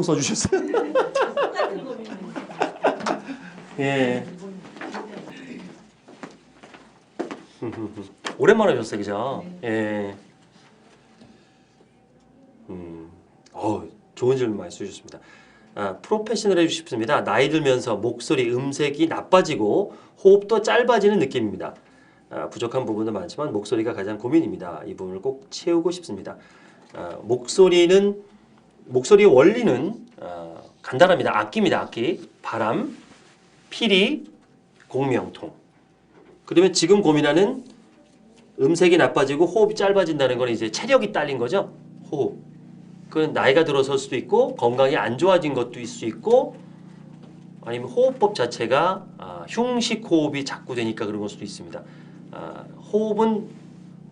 써주셨어요. 예. 오랜만에 오셨어요, 그죠? 예. 음, 어, 좋은 질문 많이 주셨습니다. 아, 프로페셔널 해 주십니다. 나이 들면서 목소리 음색이 나빠지고 호흡도 짧아지는 느낌입니다. 아, 부족한 부분도 많지만 목소리가 가장 고민입니다. 이 부분을 꼭 채우고 싶습니다. 아, 목소리는 목소리의 원리는 어, 간단합니다. 악기입니다. 악기. 바람, 피리, 공명통. 그러면 지금 고민하는 음색이 나빠지고 호흡이 짧아진다는 건 이제 체력이 딸린 거죠. 호흡. 그건 나이가 들어설 수도 있고 건강이 안 좋아진 것도 있을 수 있고 아니면 호흡법 자체가 아, 흉식 호흡이 자꾸 되니까 그런 걸 수도 있습니다. 아, 호흡은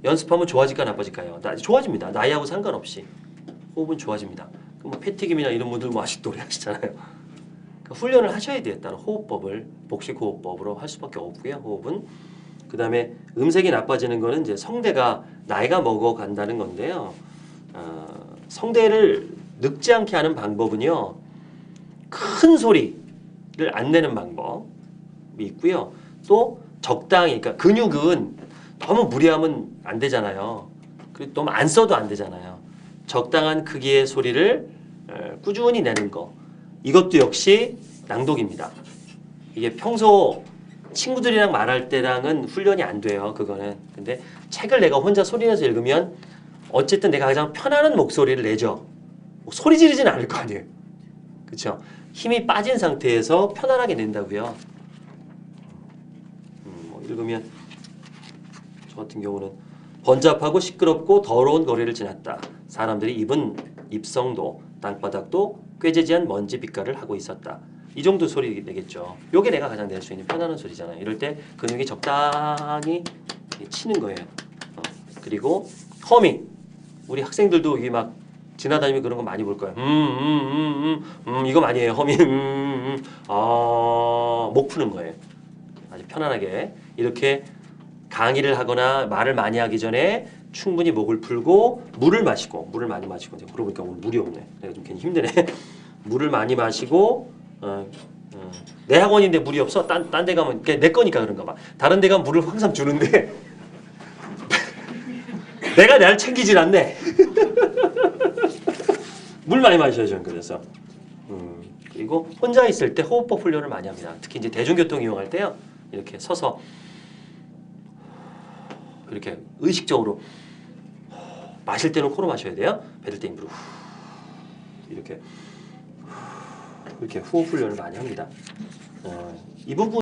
연습하면 좋아질까 나빠질까요? 나, 좋아집니다. 나이하고 상관없이 호흡은 좋아집니다. 그뭐 패티김이나 이런 분들 뭐 아직도 오래 하시잖아요. 그러니까 훈련을 하셔야 돼요. 따로 호흡법을 복식 호흡법으로 할 수밖에 없고요. 호흡은 그 다음에 음색이 나빠지는 거는 이제 성대가 나이가 먹어간다는 건데요. 어, 성대를 늙지 않게 하는 방법은요. 큰 소리를 안 내는 방법이 있고요. 또 적당히 그러니까 근육은 너무 무리하면 안 되잖아요. 그리고 너무 안 써도 안 되잖아요. 적당한 크기의 소리를 에, 꾸준히 내는 거. 이것도 역시 낭독입니다. 이게 평소 친구들이랑 말할 때랑은 훈련이 안 돼요. 그거는. 근데 책을 내가 혼자 소리내서 읽으면 어쨌든 내가 가장 편안한 목소리를 내죠. 뭐 소리 지르진 않을 거 아니에요. 그렇죠? 힘이 빠진 상태에서 편안하게 낸다고요. 음, 뭐 읽으면 저 같은 경우는 번잡하고 시끄럽고 더러운 거리를 지났다. 사람들이 입은 입성도 땅바닥도 꾀재지한 먼지 빛깔을 하고 있었다. 이 정도 소리 내겠죠. 요게 내가 가장 낼 수 있는 편안한 소리잖아요. 이럴 때 근육이 적당히 치는 거예요. 어, 그리고 허밍. 우리 학생들도 이게 막 지나다니면 그런 거 많이 볼 거예요. 음, 음, 음, 음, 음, 이거 많이 해요. 허밍. 음, 음, 음. 아, 목 푸는 거예요. 아주 편안하게 이렇게 강의를 하거나 말을 많이 하기 전에 충분히 목을 풀고 물을 마시고 물을 많이 마시고 이제 그러고 보니까 오늘 물이 없네. 내가 좀 괜히 힘드네. 물을 많이 마시고 어, 어, 내 학원인데 물이 없어. 딴 딴 데 가면 그게 내 거니까 그런가 봐. 다른 데 가면 물을 항상 주는데 내가 날 챙기질 않네. 물 많이 마셔야죠. 그래서 음, 그리고 혼자 있을 때 호흡법 훈련을 많이 합니다. 특히 이제 대중교통 이용할 때요. 이렇게 서서 이렇게 의식적으로 마실 때는 코로 마셔야 돼요. 뱉을 때 입으로 이렇게 이렇게 호흡 훈련을 많이 합니다. 어, 이 부분